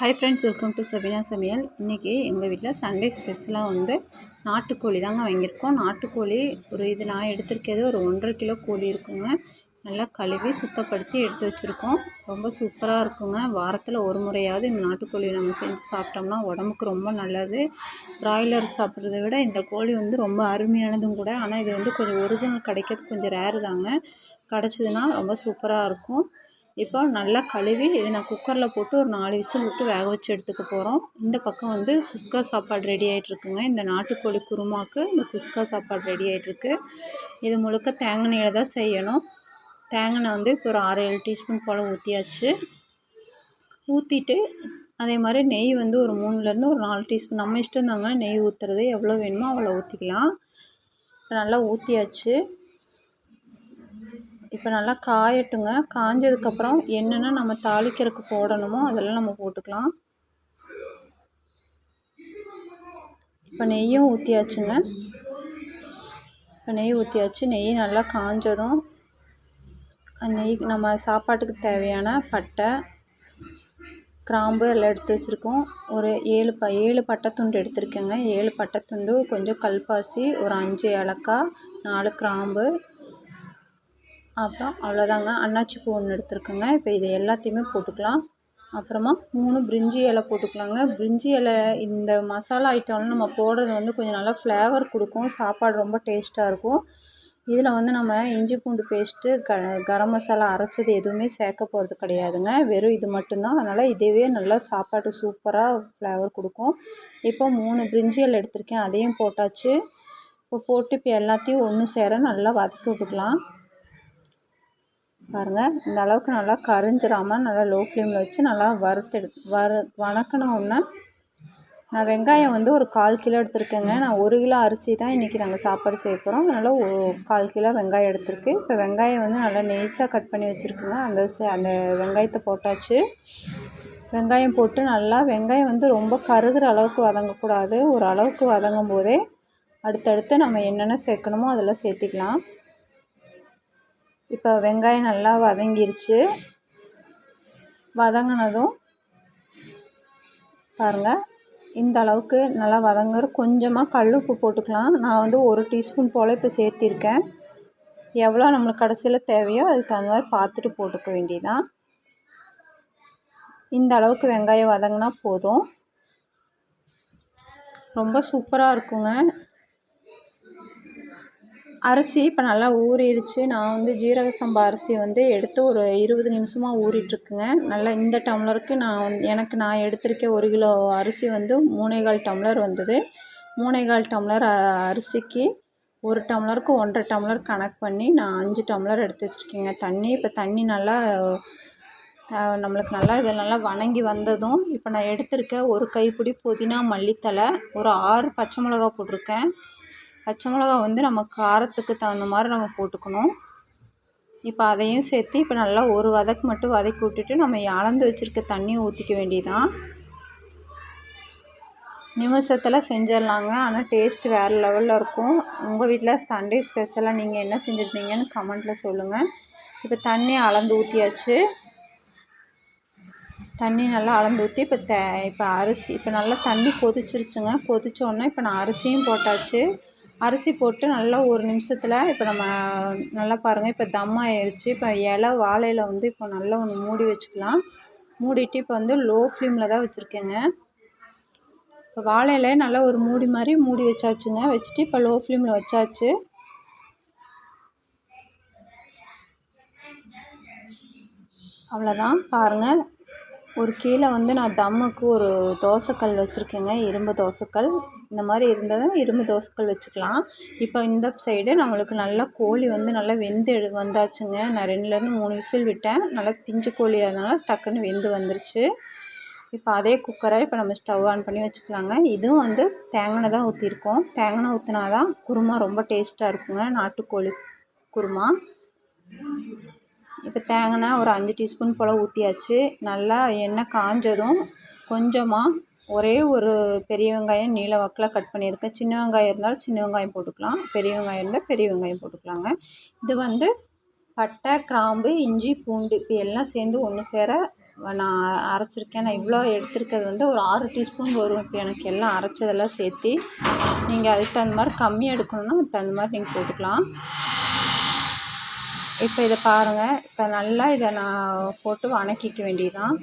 Hi friends welcome to Sabina சமையல் இன்றைக்கி எங்கள் வீட்டில் சண்டே ஸ்பெஷலாக வந்து நாட்டுக்கோழி தாங்க வாங்கியிருக்கோம். நாட்டுக்கோழி ஒரு இது நான் எடுத்திருக்கிறது ஒரு ஒன்றரை கிலோ கோழி இருக்குங்க. நல்லா கழுவி சுத்தப்படுத்தி எடுத்து வச்சுருக்கோம். ரொம்ப சூப்பராக இருக்குங்க. வாரத்தில் ஒரு முறையாவது இந்த நாட்டுக்கோழி நம்ம செஞ்சு சாப்பிட்டோம்னா உடம்புக்கு ரொம்ப நல்லது. பிராய்லர் சாப்பிட்றத விட இந்த கோழி வந்து ரொம்ப அருமையானதும் கூட. ஆனால் இது வந்து கொஞ்சம் ஒரிஜினல் கிடைக்கிறது கொஞ்சம் ரேரு தாங்க. கிடச்சிதுன்னா ரொம்ப சூப்பராக இருக்கும். இப்போ நல்லா கழுவி இதை நான் குக்கரில் போட்டு ஒரு நாலு விசில் விட்டு வேக வச்சு எடுத்துக்க போகிறோம் இந்த பக்கம் வந்து குஸ்கா சாப்பாடு ரெடி ஆகிட்ருக்குங்க இந்த நாட்டுக்கோழி குருமாவுக்கு இந்த குஸ்கா சாப்பாடு ரெடி ஆகிட்ருக்கு இது முழுக்க தேங்காய் தான் செய்யணும். தேங்காய் வந்து இப்போ ஒரு ஆறு ஏழு டீஸ்பூன் போல் ஊற்றியாச்சு ஊற்றிட்டு அதே மாதிரி நெய் வந்து ஒரு மூணுலேருந்து ஒரு நாலு டீஸ்பூன். நம்ம இஷ்டம் தாங்க நெய் ஊற்றுறது எவ்வளோ வேணுமோ அவ்வளோ ஊற்றிக்கலாம் நல்லா ஊற்றியாச்சு இப்போ நல்லா காயட்டுங்க. காஞ்சதுக்கப்புறம் என்னென்ன நம்ம தாளிக்கிறதுக்கு போடணுமோ அதெல்லாம் நம்ம போட்டுக்கலாம். இப்போ நெய்யும் ஊற்றியாச்சுங்க இப்போ நெய் ஊற்றியாச்சு நெய் நல்லா காஞ்சதும் நெய் நம்ம சாப்பாட்டுக்கு தேவையான பட்டை கிராம்பு எல்லாம் எடுத்து வச்சுருக்கோம். ஒரு ஏழு ப ஏழு பட்டை துண்டு எடுத்திருக்கேங்க. ஏழு பட்டை துண்டு கொஞ்சம் கல்பாசி ஒரு அஞ்சு ஏலக்காய் நாலு கிராம்பு அப்புறம் அவ்வளோதாங்க. அன்னாச்சி பூ ஒன்று எடுத்துருக்கேங்க. இப்போ இது எல்லாத்தையுமே போட்டுக்கலாம். அப்புறமா மூணு பிரிஞ்சி இலை போட்டுக்கலாங்க. பிரிஞ்சி இலை இந்த மசாலா ஐட்டம்லாம் நம்ம போடுறது வந்து கொஞ்சம் நல்லா ஃப்ளேவர் கொடுக்கும். சாப்பாடு ரொம்ப டேஸ்ட்டாக இருக்கும். இதில் வந்து நம்ம இஞ்சி பூண்டு பேஸ்ட்டு க கரம் மசாலா அரைச்சது எதுவுமே சேர்க்க போகிறது கிடையாதுங்க. வெறும் இது மட்டும்தான். அதனால் இதுவே நல்லா சாப்பாடு சூப்பராக ஃப்ளேவர் கொடுக்கும். இப்போ மூணு பிரிஞ்சி இலை எடுத்திருக்கேன். அதையும் போட்டாச்சு. இப்போ போட்டு இப்போ எல்லாத்தையும் ஒன்று சேர நல்லா வதக்கி விட்டுக்கலாம். பாருங்கள் இந்த அளவுக்கு நல்லா கரிஞ்சிடாமல் நல்லா லோ ஃப்ளேமில் வச்சு நல்லா வறுத்தெடு வறு வணக்கின நான் வெங்காயம் வந்து ஒரு கால் கிலோ எடுத்திருக்கேங்க. நான் ஒரு கிலோ அரிசி தான் இன்றைக்கி நாங்கள் சாப்பாடு செய்ய போகிறோம் அதனால் ஒரு கால் கிலோ வெங்காயம் எடுத்திருக்கு. இப்போ வெங்காயம் வந்து நல்லா நெய்ஸாக கட் பண்ணி வச்சுருக்குங்க. அந்த அந்த வெங்காயத்தை போட்டாச்சு. வெங்காயம் போட்டு நல்லா வெங்காயம் வந்து ரொம்ப கருகிற அளவுக்கு வதங்கக்கூடாது. ஒரு அளவுக்கு வதங்கும் போதே அடுத்தடுத்து நம்ம என்னென்ன சேர்க்கணுமோ அதெல்லாம் சேர்த்திக்கலாம். இப்போ வெங்காயம் நல்லா வதங்கிருச்சு. வதங்கினதும் பாருங்கள் இந்த அளவுக்கு நல்லா வதங்குற கொஞ்சமாக கல் உப்பு போட்டுக்கலாம். நான் வந்து ஒரு டீஸ்பூன் போல் இப்போ சேர்த்திருக்கேன். எவ்வளோ நம்மளுக்கு கடைசியில் தேவையோ அதுக்கு தகுந்த மாதிரி பார்த்துட்டு போட்டுக்க வேண்டியதான் இந்த அளவுக்கு வெங்காயம் வதங்கினா போதும். ரொம்ப சூப்பராக இருக்குங்க. அரிசி இப்போ நல்லா ஊறிடுச்சு. நான் வந்து ஜீரக சம்பா அரிசி வந்து எடுத்து ஒரு இருபது நிமிஷமாக ஊறிட்டுருக்குங்க. நல்லா இந்த டம்ளருக்கு நான் எனக்கு நான் எடுத்திருக்க ஒரு கிலோ அரிசி வந்து மூணேகால் டம்ளர் வந்தது. மூணேகால் டம்ளர் அரிசிக்கு ஒரு டம்ளருக்கு ஒன்றரை டம்ளர் கணக்கு பண்ணி நான் அஞ்சு டம்ளர் எடுத்து வச்சுருக்கேங்க. தண்ணி இப்போ தண்ணி நல்லா நம்மளுக்கு நல்லா இதில் நல்லா வணங்கி வந்ததும் இப்போ நான் எடுத்திருக்க ஒரு கைப்பிடி புதினா மல்லித்தழை ஒரு ஆறு பச்சை மிளகா போட்டிருக்கேன். பச்சை மிளகா வந்து நம்ம காரத்துக்கு தகுந்த மாதிரி நம்ம போட்டுக்கணும். இப்போ அதையும் சேர்த்து இப்போ நல்லா ஒரு வதக்கு மட்டும் வதக்கி விட்டுட்டு நம்ம அளந்து வச்சுருக்க தண்ணியை ஊற்றிக்க வேண்டியதான் நிமிஷத்தில் செஞ்சிடலாங்க. ஆனால் டேஸ்ட் வேறு லெவலில் இருக்கும். உங்கள் வீட்டில் சண்டே ஸ்பெஷலாக நீங்கள் என்ன செஞ்சுருந்தீங்கன்னு கமெண்ட்டில் சொல்லுங்கள் இப்போ தண்ணி அளந்து ஊற்றியாச்சு தண்ணி நல்லா அளந்து ஊற்றி இப்போ தே இப்போ அரிசி இப்போ நல்லா தண்ணி கொதிச்சிருச்சுங்க. கொதிச்சோடனே இப்போ நான் அரிசியும் போட்டாச்சு. அரிசி போட்டு நல்லா ஒரு நிமிஷத்தில் இப்போ நம்ம நல்லா பாருங்கள் இப்போ தம் ஆயிடுச்சு இப்போ இலை வாழையில் வந்து இப்போ நல்லா ஒன்று மூடி வச்சுக்கலாம். மூடிட்டு இப்போ வந்து லோ ஃப்ளேமில் தான் வச்சுருக்கேங்க. இப்போ வாழையில நல்லா ஒரு மூடி மாதிரி மூடி வச்சாச்சுங்க. வச்சுட்டு இப்போ லோ ஃப்ளேமில் வச்சாச்சு. அவ்வளோதான் பாருங்கள் ஒரு கீழே வந்து நான் தம்முக்கு ஒரு தோசைக்கல் வச்சுருக்கேங்க இரும்பு தோசைக்கல். இந்த மாதிரி இருந்தால் இரும்பு தோசைக்கல் வச்சுக்கலாம். இப்போ இந்த சைடு நம்மளுக்கு நல்லா கோழி வந்து நல்லா வெந்து எடு வந்தாச்சுங்க. நான் ரெண்டுலேருந்து மூணு விசில் விட்டேன். நல்லா பிஞ்சு கோழியாக இருந்தாலும் டக்குன்னு வெந்து வந்துருச்சு. இப்போ அதே குக்கரை இப்போ நம்ம ஸ்டவ் ஆன் பண்ணி வச்சுக்கலாங்க. இதுவும் வந்து தேங்காய் தான் ஊற்றிருக்கோம் தேங்காய் ஊற்றினா தான் குருமா ரொம்ப டேஸ்ட்டாக இருக்குங்க. நாட்டுக்கோழி குருமா. இப்போ தேங்காய் ஒரு அஞ்சு டீஸ்பூன் போல் ஊற்றியாச்சு. நல்லா எண்ணெய் காஞ்சதும் கொஞ்சமாக ஒரே ஒரு பெரிய வெங்காயம் நீல வாக்கில் கட் பண்ணியிருக்கேன். சின்ன வெங்காயம் இருந்தாலும் சின்ன வெங்காயம் போட்டுக்கலாம். பெரிய வெங்காயம் இருந்தால் பெரிய வெங்காயம் போட்டுக்கலாங்க. இது வந்து பட்டை கிராம்பு இஞ்சி பூண்டு இப்போ எல்லாம் சேர்ந்து ஒன்று சேர நான் அரைச்சிருக்கேன். நான் இவ்வளோ எடுத்துருக்கிறது வந்து ஒரு ஆறு டீஸ்பூன் வரும். இப்போ எனக்கு எல்லாம் அரைச்சதெல்லாம் சேர்த்து நீங்கள் அதுக்கு தகுந்த மாதிரி கம்மியாக எடுக்கணுன்னா அதுக்கு தகுந்த மாதிரி நீங்கள் போட்டுக்கலாம். இப்போ இதை பாருங்கள் இப்போ நல்லா இதை நான் போட்டு வணக்கிக்க வேண்டியதுதான்.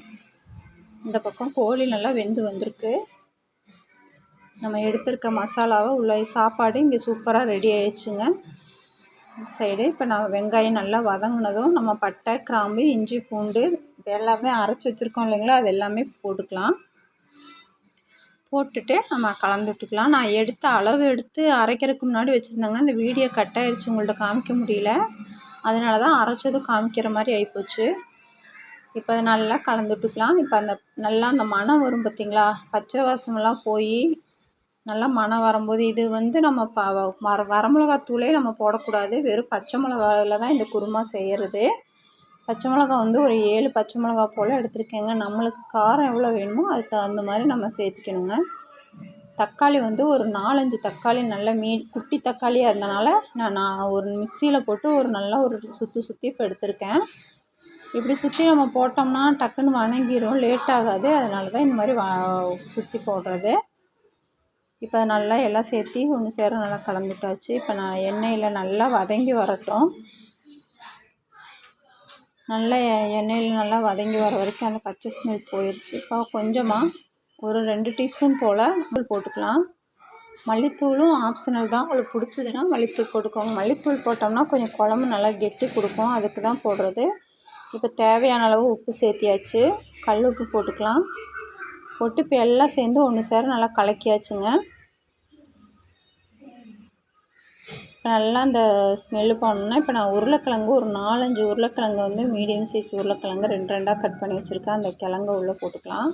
இந்த பக்கம் கோழி நல்லா வெந்து வந்திருக்கு. நம்ம எடுத்திருக்க மசாலாவை உள்ள சாப்பாடு இங்கே சூப்பராக ரெடி ஆயிடுச்சுங்க. சைடு இப்போ நான் வெங்காயம் நல்லா வதங்கினதும் நம்ம பட்டை கிராம்பு இஞ்சி பூண்டு எல்லாமே அரைச்சி வச்சுருக்கோம் இல்லைங்களா? அது எல்லாமே போட்டுக்கலாம். போட்டுட்டு நம்ம கலந்து விட்டுக்கலாம். நான் எடுத்த அளவு எடுத்து அரைக்கிறதுக்கு முன்னாடி வச்சுருந்தேங்க. அந்த வீடியோ கட் ஆயிடுச்சு உங்கள்ட்ட காமிக்க முடியல. அதனால தான் அரைச்சதும் காமிக்கிற மாதிரி ஆகிப்போச்சு இப்போ அதை நல்லா கலந்துட்டுக்கலாம் இப்போ அந்த நல்லா அந்த மணம் வரும் பார்த்திங்களா பச்சை வாசமெல்லாம் போய் நல்லா மணம் வரும்போது இது வந்து நம்ம ப வர வரமிளகாத்தூளே நம்ம போடக்கூடாது. வெறும் பச்சை மிளகாவில் தான் இந்த குருமா செய்கிறது பச்சை மிளகா வந்து ஒரு ஏழு பச்சை மிளகா போல் எடுத்திருக்கேங்க. நம்மளுக்கு காரம் எவ்வளோ வேணுமோ அதுக்கு தகுந்த மாதிரி நம்ம சேர்த்துக்கணுங்க. தக்காளி வந்து ஒரு நாலஞ்சு தக்காளி நல்ல மீ குட்டி தக்காளியாக இருந்தனால நான் நான் ஒரு மிக்சியில் போட்டு ஒரு நல்லா ஒரு சுற்றி சுற்றி இப்போ எடுத்திருக்கேன். இப்படி சுற்றி நம்ம போட்டோம்னா டக்குன்னு வணங்கிடும் லேட் ஆகாது. அதனால தான் இந்த மாதிரி வ சுற்றி போடுறது. இப்போ நல்லா எல்லாம் சேர்த்தி ஒன்று சேர நல்லா கலந்துட்டாச்சு. இப்போ நான் எண்ணெயில் நல்லா வதங்கி வரட்டும். நல்லா எண்ணெயில் நல்லா வதங்கி வர வரைக்கும் அந்த பச்சை ஸ்மெல் போயிடுச்சு இப்போ கொஞ்சமாக ஒரு ரெண்டு டீஸ்பூன் போல் தூள் போட்டுக்கலாம். மல்லித்தூளும் ஆப்ஷனல் தான். உங்களுக்கு பிடிச்சதுன்னா மல்லித்தூள் போட்டுக்கோங்க. மல்லித்தூள் போட்டோம்னா கொஞ்சம் குழம்பு நல்லா கெட்டி கொடுக்கும். அதுக்கு தான் போடுறது. இப்போ தேவையான அளவு உப்பு சேர்த்தியாச்சு. கல் உப்பு போட்டுக்கலாம். போட்டு இப்போ எல்லாம் சேர்ந்து ஒன்று சேர நல்லா கலக்கியாச்சுங்க. இப்போ நல்லா அந்த ஸ்மெல்லு போனோம்னா இப்போ நான் உருளைக்கிழங்கு ஒரு நாலஞ்சு உருளைக்கிழங்கு வந்து மீடியம் சைஸ் உருளைக்கிழங்கு ரெண்டு ரெண்டாக கட் பண்ணி வச்சுருக்கேன். அந்த கிழங்கு உள்ளே போட்டுக்கலாம்.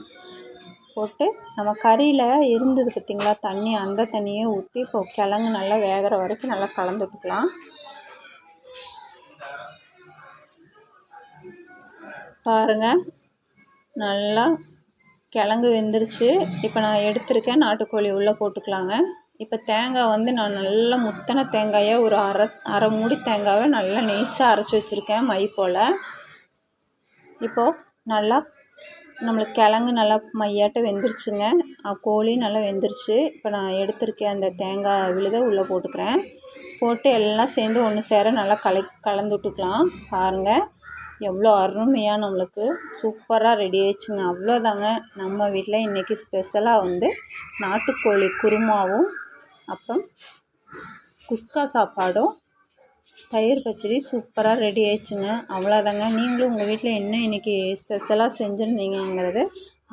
போட்டு நம்ம கறியில் இருந்தது பார்த்திங்களா தண்ணி அந்த தண்ணியை ஊற்றி இப்போ கிழங்கு நல்லா வேகிற வரைக்கும் நல்லா கலந்து விட்டுக்கலாம். பாருங்கள் நல்லா கிழங்கு வெந்துருச்சு. இப்போ நான் எடுத்திருக்கேன் நாட்டுக்கோழி உள்ளே போட்டுக்கலாங்க. இப்போ தேங்காய் வந்து நான் நல்லா முத்தனை தேங்காயை ஒரு அரை அரை மூடி தேங்காயை நல்லா நெய்ஸாக அரைச்சி வச்சுருக்கேன் மை போல். இப்போது நல்லா நம்மளுக்கு கிழங்கு நல்லா மையாட்ட வெந்துருச்சுங்க. கோழி நல்லா வெந்துருச்சு. இப்போ நான் எடுத்திருக்கேன் அந்த தேங்காய் விழுதை உள்ளே போட்டுக்கிறேன். போட்டு எல்லாம் சேர்ந்து ஒன்று சேர நல்லா கலை கலந்து விட்டுக்கலாம். பாருங்கள் எவ்வளோ அருமையாக நம்மளுக்கு. சூப்பராக ரெடி ஆயிடுச்சுங்க. அவ்வளோதாங்க. நம்ம வீட்டில் இன்றைக்கி ஸ்பெஷலாக வந்து நாட்டுக்கோழி குருமாவும் அப்புறம் குஸ்கா சாப்பாடும் தயிர் பச்சடி சூப்பராக ரெடி ஆயிடுச்சுங்க. அவ்வளோதாங்க நீங்களும் உங்கள் வீட்டில் என்ன இன்றைக்கி ஸ்பெஷலாக செஞ்சுருந்தீங்கிறத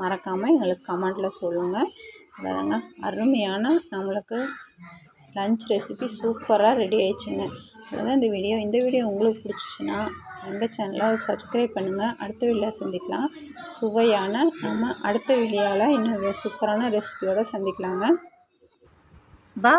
மறக்காமல் எங்களுக்கு கமெண்ட்டில் சொல்லுங்கள் அவ்வளோதாங்க அருமையான நம்மளுக்கு லன்ச் ரெசிபி சூப்பராக ரெடி ஆயிடுச்சுங்க. அதுதான் இந்த வீடியோ இந்த வீடியோ உங்களுக்கு பிடிச்சிச்சின்னா எங்கள் சேனலை சப்ஸ்கிரைப் பண்ணுங்கள் அடுத்த வீடியோ சந்திக்கலாம். சுவையான நம்ம அடுத்த வீடியோவில் இன்னும் சூப்பரான ரெசிபியோடு சந்திக்கலாங்க. பா